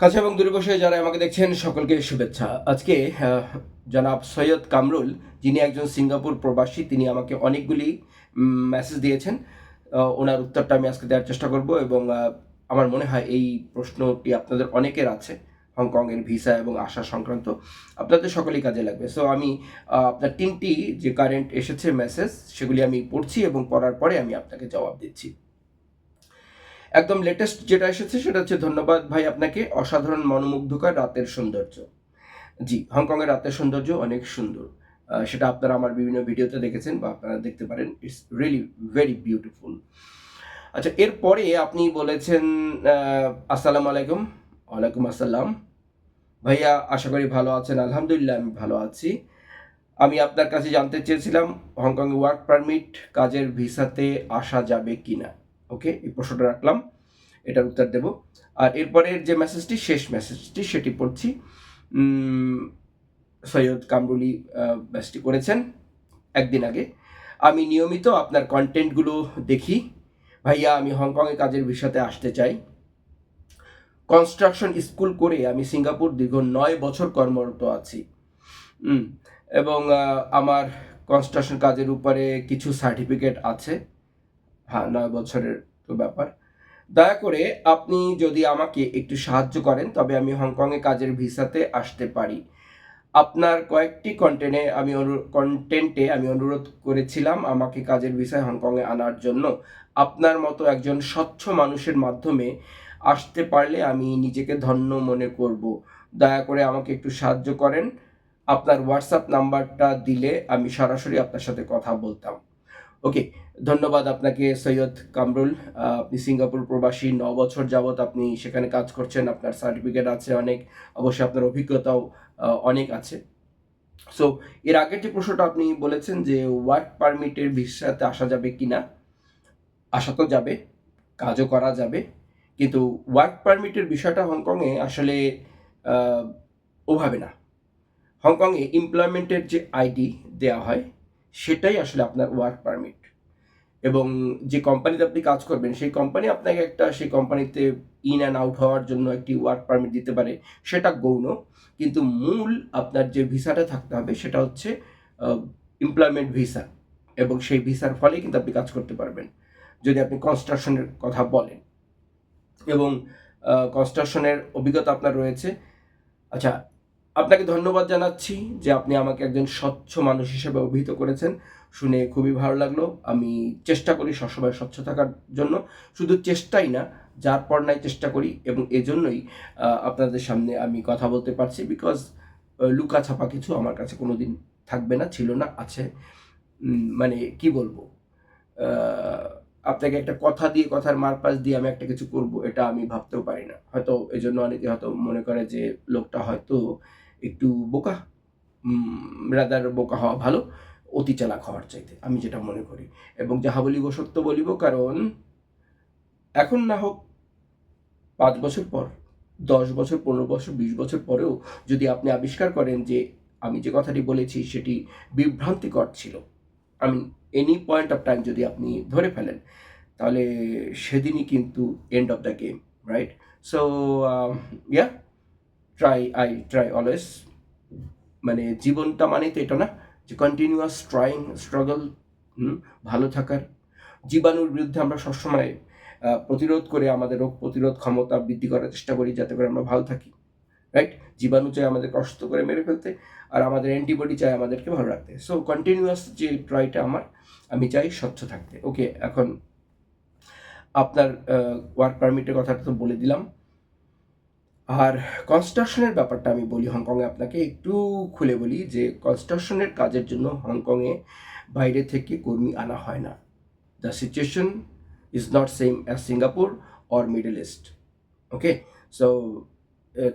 কাছে এবং দূরে বসে যারা আমাকে দেখছেন, সকলকে শুভেচ্ছা। আজকে জনাব সৈয়দ কামরুল, যিনি একজন সিঙ্গাপুর প্রবাসী, তিনি আমাকে অনেকগুলি মেসেজ দিয়েছেন। ওনার উত্তরটা আমি আজকে দেওয়ার চেষ্টা করব এবং আমার মনে হয় এই প্রশ্নটি আপনাদের অনেকের আছে, হংকংয়ের ভিসা এবং আশা সংক্রান্ত। আপনাদের সকলেই কাজে লাগবে। সো আমি আপনার তিনটি যে কারেন্ট এসেছে মেসেজ সেগুলি আমি পড়ছি এবং পড়ার পরে আমি আপনাকে জবাব দিচ্ছি। একদম লেটেস্ট যেটা এসেছে সেটা হচ্ছে ধন্যবাদ ভাই আপনাকে। অসাধারণ মনোমুগ্ধকর রাতের সৌন্দর্য। জি, হংকংয়ের রাতের সৌন্দর্য অনেক সুন্দর। সেটা আপনারা আমার বিভিন্ন ভিডিওতে দেখেছেন বা আপনারা দেখতে পারেন। ইটস রিয়েলি ভেরি বিউটিফুল আচ্ছা এরপরে আপনি বলেছেন আসসালামু আলাইকুম। ওয়ালাইকুম আসসালাম। ভাইয়া, আশা করি ভালো আছেন। আলহামদুলিল্লাহ, আমি ভালো আছি। আমি আপনার কাছে জানতে চেয়েছিলাম হংকং ওয়ার্ক পারমিট কাজের ভিসাতে আসা যাবে কিনা? ওকে, এই প্রশ্নটা রাখলাম। এটার উত্তর দেব। আর এরপরের যে মেসেজটি শেষ মেসেজটি সেটি পড়ছি। সৈয়দ কামরুলি ব্যাসটি করেছেন একদিন আগে। আমি নিয়মিত আপনার কন্টেন্টগুলো দেখি। ভাইয়া, আমি হংকংয়ে কাজের বিষয়তে আসতে চাই। কনস্ট্রাকশন স্কুল করে আমি সিঙ্গাপুর দীর্ঘ নয় বছর কর্মরত আছি। এবং আমার কনস্ট্রাকশন কাজের উপরে কিছু সার্টিফিকেট আছে। হ্যাঁ নয় বছরের তো ব্যাপার। দয়া করে আপনি যদি আমাকে একটু সাহায্য করেন, তবে আমি হংকংয়ে কাজের ভিসাতে আসতে পারি। আপনার কয়েকটি কন্টেন্টে আমি কন্টেন্টে আমি অনুরোধ করেছিলাম আমাকে কাজের ভিসায় হংকংয়ে আনার জন্য। আপনার মতো একজন স্বচ্ছ মানুষের মাধ্যমে আসতে পারলে আমি নিজেকে ধন্য মনে করব। দয়া করে আমাকে একটু সাহায্য করেন। আপনার হোয়াটসঅ্যাপ নাম্বারটা দিলে আমি সরাসরি আপনার সাথে কথা বলতাম। ওকে ধন্যবাদ আপনাকে সৈয়দ কামরুল। আপনি সিঙ্গাপুর প্রবাসী, ন বছর যাবত আপনি সেখানে কাজ করছেন, আপনার সার্টিফিকেট আছে অনেক, অবশ্যই আপনার অভিজ্ঞতাও অনেক আছে। সো এর আগের যে প্রশ্নটা আপনি বলেছেন যে ওয়ার্ক পারমিটের ভিসাতে আসা যাবে কি না আসা তো যাবে, কাজও করা যাবে, কিন্তু ওয়ার্ক পারমিটের বিষয়টা হংকংয়ে আসলে ওভাবে না। হংকংয়ে এমপ্লয়মেন্টের যে আইডি দেওয়া হয় সেটাই আসলে আপনার ওয়ার্ক পারমিট এবং যে কোম্পানিতে আপনি কাজ করবেন, সেই কোম্পানি আপনাকে একটা, সেই কোম্পানিতে ইন অ্যান্ড আউট হওয়ার জন্য একটি ওয়ার্ক পারমিট দিতে পারে, সেটা গৌণ। কিন্তু মূল আপনার যে ভিসাটা থাকতে হবে, সেটা হচ্ছে এমপ্লয়মেন্ট ভিসা এবং সেই ভিসার ফলে কিন্তু আপনি কাজ করতে পারবেন, যদি আপনি কনস্ট্রাকশনের কথা বলেন। এবং কনস্ট্রাকশনের অভিজ্ঞতা আপনার রয়েছে। আচ্ছা আপনাকে ধন্যবাদ জানাচ্ছি যে আপনি আমাকে একজন স্বচ্ছ মানুষ হিসেবে অভিহিত করেছেন। শুনে খুবই ভালো লাগল। আমি চেষ্টা করি সবসময় স্বচ্ছ থাকার জন্য। শুধু চেষ্টাই না, যার পর নাই চেষ্টা করি এবং এজন্যই আপনাদের সামনে আমি কথা বলতে পারছি বিকজ লুকা ছাপা কিছু আমার কাছে কোনো দিন থাকবে না, ছিল না, আছে। মানে কি বলব? আপনাকে একটা কথা দিয়ে, কথার মারপাশ দিয়ে আমি একটা কিছু করব, এটা আমি ভাবতেও পারি না। হয়তো এই জন্য অনেকে হয়তো মনে করে যে, লোকটা হয়তো একটু বোকা রাদার বোকা হওয়া ভালো, অতি চালাক হওয়ার চাইতে, আমি যেটা মনে করি। এবং যাহা বলিব সত্য বলিব, কারণ এখন না হোক পাঁচ বছর পর, দশ বছর, পনেরো বছর, বিশ বছর পরেও যদি আপনি আবিষ্কার করেন যে আমি যে কথাটি বলেছি, সেটি বিভ্রান্তিকর ছিল আমি এনি পয়েন্ট অফ টাইম যদি আপনি ধরে ফেলেন, তাহলে সেদিনই কিন্তু end of the game right so yeah try I try always মানে জীবনটা মানেই তো এটা না, যে কন্টিনিউয়াস ট্রাইং স্ট্রাগল ভালো থাকার। জীবাণুর বিরুদ্ধে আমরা সবসময় প্রতিরোধ করে আমাদের রোগ প্রতিরোধ ক্ষমতা বৃদ্ধি করার চেষ্টা করি যাতে করে আমরা ভালো থাকি রাইট জীবাণু চায় আমাদেরকে অসুস্থ করে মেরে ফেলতে, আর আমাদের অ্যান্টিবডি চায় আমাদেরকে ভালো রাখতে। সো কন্টিনিউয়াস যে ট্রাইটা আমার, আমি চাই স্বচ্ছ থাকতে। ওকে এখন আপনার ওয়ার্ক পারমিটের কথাটা তো বলে দিলাম। আর কনস্ট্রাকশনের ব্যাপারটা আমি বলি হংকংয়ে, আপনাকে একটু খুলে বলি যে কনস্ট্রাকশনের কাজের জন্য হংকংয়ে বাইরে থেকে কর্মী আনা হয় না। The situation is not same as Singapore or Middle East okay so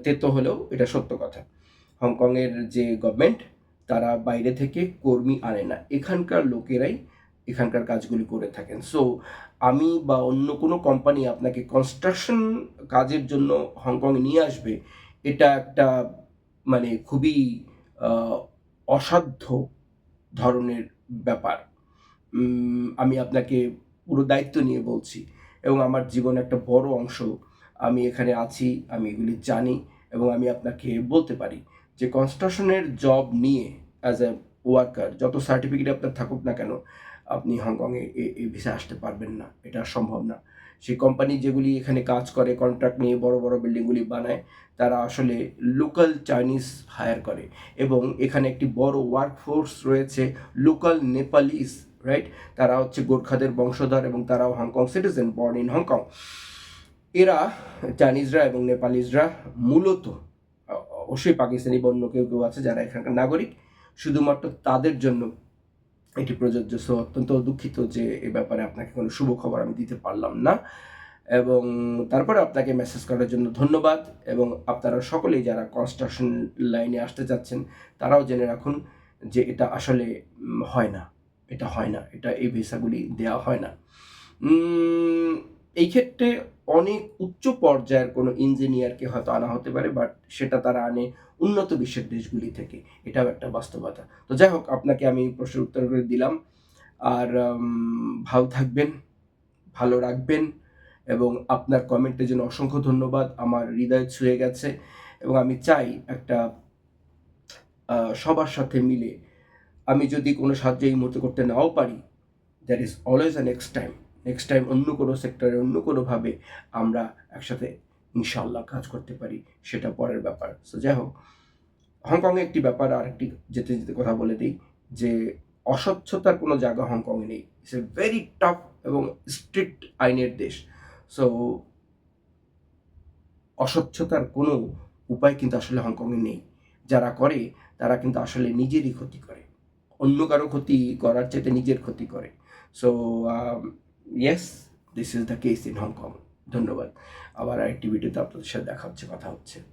তেতো হলেও এটা সত্য কথা। হংকংয়ের যে গভর্নমেন্ট তারা বাইরে থেকে কর্মী আনে না। এখানকার লোকেরাই এখানকার কাজগুলি করে থাকেন। সো আমি বা অন্য কোনো কোম্পানি আপনাকে কনস্ট্রাকশন কাজের জন্য হংকং নিয়ে আসবে, এটা একটা মানে খুবই অসাধ্য ধরনের ব্যাপার। আমি আপনাকে পুরো দায়িত্ব নিয়ে বলছি এবং আমার জীবন একটা বড় অংশ আমি এখানে আছি, আমি এগুলি জানি এবং আমি আপনাকে বলতে পারি যে কনস্ট্রাকশনের জব নিয়ে অ্যাজ এ ওয়ার্কার যত সার্টিফিকেট আপনার থাকুক না কেন আপনি হংকংয়ে এই ভিসা আসতে পারবেন না। এটা সম্ভব না। সেই কোম্পানি যেগুলি এখানে কাজ করে কন্ট্রাক্ট নিয়ে বড় বড় বিল্ডিংগুলি বানায়, তারা আসলে লোকাল চাইনিজ হায়ার করে এবং এখানে একটি বড় ওয়ার্কফোর্স রয়েছে লোকাল নেপালিস রাইট তারা হচ্ছে গোর্খাদের বংশধর এবং তারাও Hong Kong citizen born in Hong Kong এরা চাইনিজরা এবং নেপালিজরা মূলত অবশ্যই পাকিস্তানি বন্য কেউ কেউ আছে যারা এখানকার নাগরিক। শুধুমাত্র তাদের জন্য এটি প্রযোজ্য। সো অত্যন্ত দুঃখিত যে এ ব্যাপারে আপনাকে কোনো শুভ খবর আমি দিতে পারলাম না। এবং তারপরে আপনাকে মেসেজ করার জন্য ধন্যবাদ। এবং আপনারা সকলেই যারা কনস্ট্রাকশন লাইনে আসতে চাচ্ছেন, তারাও জেনে রাখুন যে এটা আসলে হয় না। এটা হয় না। এটা এই ভিসাগুলি দেওয়া হয় না। এই ক্ষেত্রে অনেক উচ্চ পর্যায়ের কোনো ইঞ্জিনিয়ারকে হয়তো আনা হতে পারে, বাট সেটা তারা আনে উন্নত বিশ্বের দেশগুলি থেকে। এটাও একটা বাস্তবতা। তো যাই হোক, আপনাকে আমি প্রশ্নের উত্তর করে দিলাম। আর ভালো থাকবেন, ভালো রাখবেন, এবং আপনার কমেন্টের জন্য অসংখ্য ধন্যবাদ। আমার হৃদয় ছুঁয়ে গেছে, এবং আমি চাই একটা সবার সাথে মিলে আমি যদি কোনো সাহায্য এই মুহূর্তে করতে নাও পারি that is always a next time next time অন্য কোনো সেক্টরে অন্য কোনোভাবে আমরা একসাথে ইনশাল্লাহ কাজ করতে পারি, সেটা পরের ব্যাপার। সো যাই হোক, হংকংয়ে একটি ব্যাপার আর একটি যেতে যেতে কথা বলে দিই, যে অস্বচ্ছতার কোনো জায়গা হংকংয়ে নেই। ইটস এ ভেরি টাফ এবং স্ট্রিক্ট আইনের দেশ। সো অস্বচ্ছতার কোনো উপায় কিন্তু আসলে হংকংয়ে নেই। যারা করে, তারা কিন্তু আসলে নিজেরই ক্ষতি করে। অন্য কারও ক্ষতি করার চাইতে নিজের ক্ষতি করে। So yes this is the case in Hong Kong ধন্যবাদ। আবার আরেকটি ভিডিওতে আপনাদের সাথে দেখা হচ্ছে, কথা হচ্ছে।